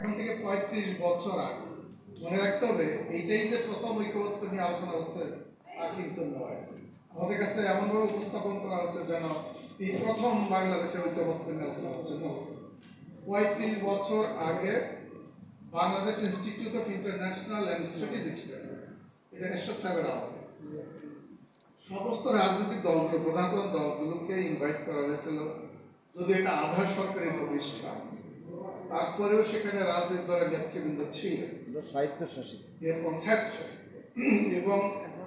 এখন থেকে পঁয়ত্রিশ বছর আগে। মনে রাখতে হবে, এইটাই যে প্রথম ঐক্যবদ্ধ নিয়ে আলোচনা হচ্ছে, তা কিন্তু নয়। আমাদের কাছে এমনভাবে উপস্থাপন করা হচ্ছে যেন এই প্রথম ঐক্যবদ্ধ নিয়ে আলোচনা হচ্ছে। পঁয়ত্রিশ বছর আগে Bangladesh institute of international and এটা এরশাদ সাহেবের সমস্ত রাজনৈতিক দলগুলো, প্রধান দলগুলোকে ইনভাইট করা হয়েছিল। যদি এটা আধা সরকারি প্রতিষ্ঠান তারপরেও সেখানে রাজনৈতিক দলের নেতৃবৃন্দ ছিল সাহিত্য শাসিত এরকম ছাত্র এবং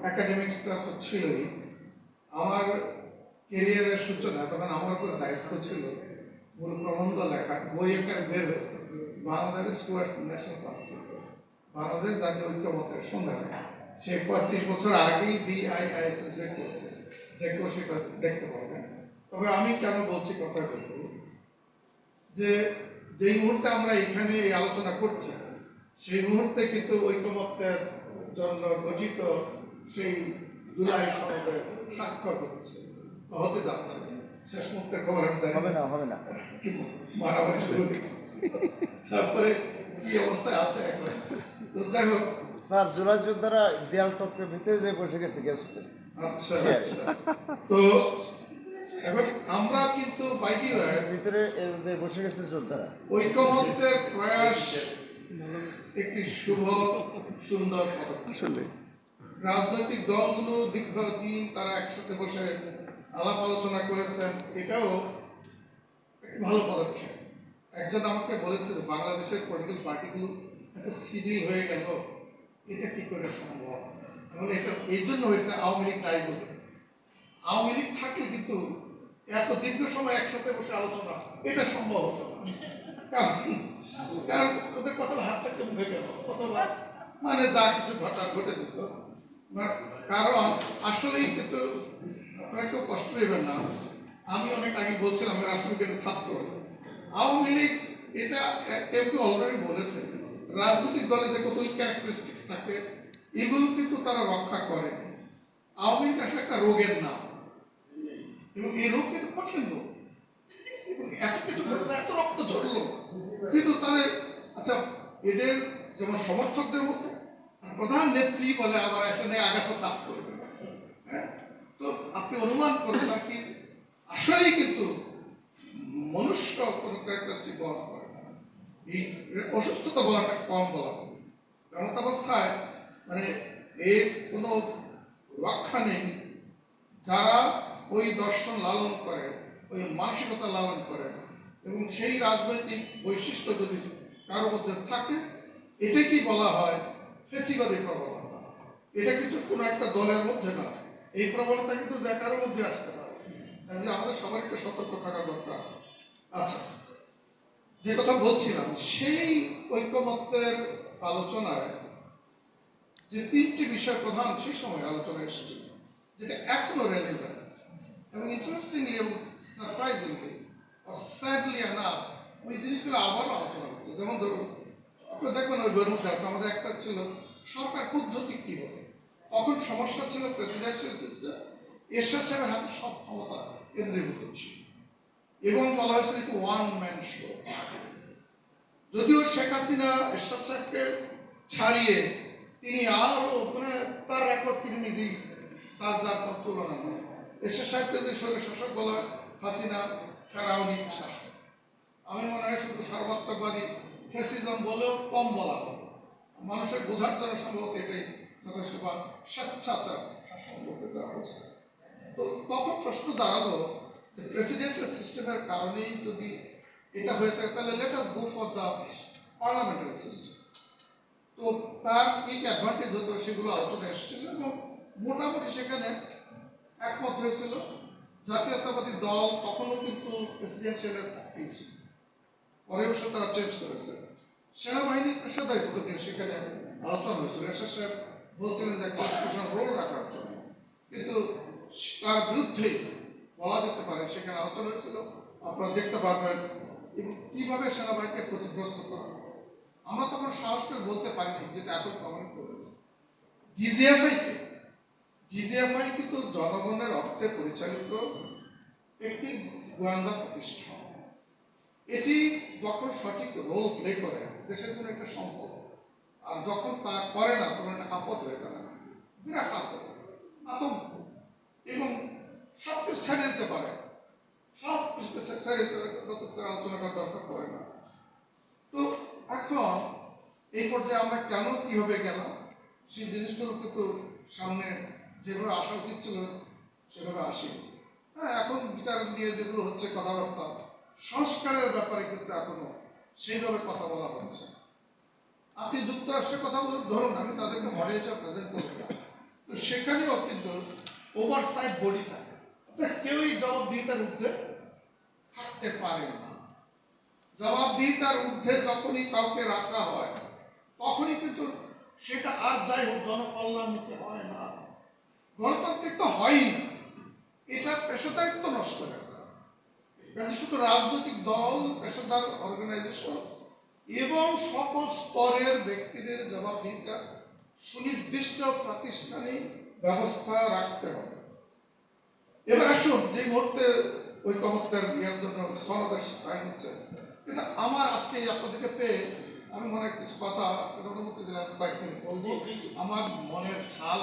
একাডেমিক স্টাফ তো ছিলই। আমার কেরিয়ারের সূচনা তখন আমার উপর দায়িত্ব ছিল মূল প্রবন্ধ লেখা বই একটা বের হয়েছে Bangladesh towards national consensus Bangladesh জাতীয় ঐক্যমতের সন্ধানে। সে পঁয়ত্রিশ বছর আগেই বিআইআইএস করছে যে কেউ সেটা দেখতে পারবেন তবে আমি কেন বলছি কথা বলব যে যেই মুহূর্তে আমরা এখানে এই আলোচনা করছি সেই মুহূর্তে কিন্তু ঐকমত্যের জন্য গঠিত সেই জুলাই সনদে স্বাক্ষর হচ্ছে হতে যাচ্ছে। শেষ মুহূর্তে খবর হবে না হবে না। মারামারি শুরু তারপরে কি অবস্থায় আছে এখন? যাই হোক। স্যার জুলাই যোদ্ধারা দেয়াল টপকের ভিতরে যে বসে গেছে গেছে। আচ্ছা আচ্ছা। তো এখন আমরা কিন্তু ভিতরে যে বসে গেছে যোদ্ধারা। ঐকমত্যের প্রয়াস একটি শুভ সুন্দর পদক্ষেপ। রাজনৈতিক দলগুলো দীর্ঘদিন তারা একসাথে বসে আলাপ আলোচনা করেছেন এটাও একটি ভালো পদক্ষেপ। একজন আমাকে বলেছে বাংলাদেশের পলিটিক্যাল পার্টিগুলো এত সিভিল হয়ে গেল এটা কি করে সম্ভব? এবং এটা এই জন্য হয়েছে আওয়ামী লীগ তাই বলে। আওয়ামী লীগ থাকলে কিন্তু এত দীর্ঘ সময় একসাথে বসে আলোচনা এটা সম্ভব হতো কারণ ওদের হাত থাকতে মুখে গেল। কতবার মানে যা কিছু ঘটার ঘটে যেত। কারণ আসলেই কিন্তু আপনারা কেউ কষ্ট নেবেন না। আমি অনেক আগে বলছিলাম রাষ্ট্রবিজ্ঞানের ছাত্র। আওয়ামী লীগ, এটা কেউ কেউ অলরেডি বলেছে। রাজনৈতিক দলে যে কত ক্যারেক্টারিস্টিক্স থাকে, এগুলো কিন্তু তারা রক্ষা করে। আওয়ামী লীগ আসলে একটা রোগের নাম। এবং এই রোগ কিন্তু কঠিন রোগ। এত কিছু ঘটলো এত রক্ত ঝরলো কিন্তু তাদের আচ্ছা এদের যেমন সমর্থকদের মধ্যে প্রধান নেত্রী বলে আবার এখানে আগাছা সাফ করবে। হ্যাঁ? তো আপনি অনুমান করেন কি, আসলেই কিন্তু মনুষ্য কোনো ক্যারেক্টারিস্টিক বহন করে না। এই অসুস্থতা বলাটা কম বলা হবে। এমন অবস্থায় মানে এর কোনো রক্ষা নেই। যারা ওই দর্শন লালন করে, ওই মানসিকতা লালন করে এবং সেই রাজনৈতিক বৈশিষ্ট্য যদি কারোর মধ্যে থাকে, এটাকেই বলা হয় ফেসিবাদী প্রবণতা। এটা কিন্তু কোনো একটা দলের মধ্যে না। এই প্রবণতা কিন্তু যে কারোর মধ্যে আসতে পারে। আমাদের সবার একটু সতর্ক থাকা দরকার। আচ্ছা যে কথা বলছিলাম, সেই ঐক্যমত্যের আলোচনায় যে তিনটি বিষয় প্রধান সেই সময় আলোচনায় এসেছিল, যেটা এখনও এবং ইন্টারেস্টিংলি এবং সারপ্রাইজিংলি স্যাডলি না ওই জিনিসগুলো আবারও আলোচনা হচ্ছে। যেমন ধরুন আপনারা দেখবেন ওই বইয়ের আছে আমাদের একটা ছিল, সরকার পদ্ধতি কি হবে তখন সমস্যা ছিল প্রেসিডেন্সিয়াল সিস্টেম এরশাদ সাহেবের হাতে সব ক্ষমতা কেন্দ্রীভূত ছিল। এবং বলা হয়েছিল একটু ওয়ান ম্যান শো যদিও শেখ হাসিনা, এরশাদ সাহেবকে ছাড়িয়ে তিনি আরও মানে তার রেকর্ড তিনি নিজেই তার যার তুলনা নেই এরশাদ সাহেবকে যে শরীর শাসক বলা হাসিনা, ফেরাউনি, শাসক। আমি মনে হয় শুধু সর্বাত্মকবাদী। ফ্যাসিজম বলেও কম বলা হবে মানুষের বোঝার জন্য সম্ভবত এটাই যথেষ্ট বা স্বেচ্ছাচার হয়েছে। তো তখন প্রশ্ন দাঁড়াল যে প্রেসিডেন্সিয়াল সিস্টেমের কারণেই যদি এটা হয়ে থাকে, তাহলে let us go for the parliamentary system তো তার কি কি অ্যাডভান্টেজ হতো সেগুলো আলোচনা এসেছিল এবং মোটামুটি সেখানে একমত হয়েছিল। জাতীয়তাবাদী দল তখনও কিন্তু প্রেসিডেন্সিয়ালের পক্ষেই ছিল। পরে অবশ্য তারা চেঞ্জ করেছে। সেনাবাহিনীর পেশাদারিত্ব নিয়ে সেখানে আলোচনা হয়েছিল। এসএস সাহেব বলছিলেন যে কনস্টিটিউশন রোল রাখার জন্য। কিন্তু তার বিরুদ্ধে বলা যেতে পারে সেখানে আলোচনা হয়েছিল। আপনারা দেখতে পারবেন এবং কীভাবে সেনাবাহিনীকে ক্ষতিগ্রস্ত করা। আমরা তখন সাহস করে বলতে পারিনি যেটা এখন প্রমাণিত হয়েছে। ডিজিএফআই কে ডিজিএফআই কিন্তু জনগণের অর্থে পরিচালিত একটি গোয়েন্দা প্রতিষ্ঠান। এটি যখন সঠিক রোল প্লে করে, দেশের জন্য একটা সম্পদ, আর যখন তা করে না, তখন একটা আপদ হয়ে দাঁড়ায় বিরাট আপদ, আতঙ্ক। এবং সব কিছু ছেড়ে দিতে পারে। সব কিছু ছেড়ে করে আলোচনা করার দরকার পড়ে না। তো এখন এই পর্যায়ে আমরা কেন, কীভাবে গেলাম? সেই জিনিসগুলো কিন্তু সামনে যেভাবে আসা উচিত ছিল সেভাবে আসি। হ্যাঁ এখন বিচার নিয়ে যেগুলো হচ্ছে কথাবার্তা, সংস্কারের ব্যাপারে কিন্তু এখনও সেইভাবে কথা বলা হচ্ছে। আপনি যুক্তরাষ্ট্রের কথা বলুন, ধরুন, আমি তাদেরকে মডেল হিসাবে প্রেজেন্ট তো সেখানেও কিন্তু ওভারসাইড বডি থাকে কেউই জবাবদিহিতার ঊর্ধ্বে থাকতে পারে না। জবাবদিহিতার ঊর্ধ্বে যখনই কাউকে রাখা হয়, তখনই কিন্তু সেটা আর যাই হোক জনকল্যাণমুখী হয় না। গণতান্ত্রিক তো হয়ই না। এটা পেশাদারিত্ব নষ্ট হয়ে যায় কাজে শুধু রাজনৈতিক দল পেশাদার অর্গানাইজেশন এবং সকল স্তরের ব্যক্তিদের জবাবদিহিতা সুনির্দিষ্ট প্রাতিষ্ঠানিক ব্যবস্থা রাখতে হবে। এবার আসুন যে মুহূর্তে ঐকমত্যের বিয়ের জন্য সনদের সাইন হচ্ছে কিন্তু আমার আজকে এই আপনাদেরকে পেয়ে আমি মনে কিছু কথা অনুমতি দিলাম কয়েক মিনিট বলব আমার মনের ছাল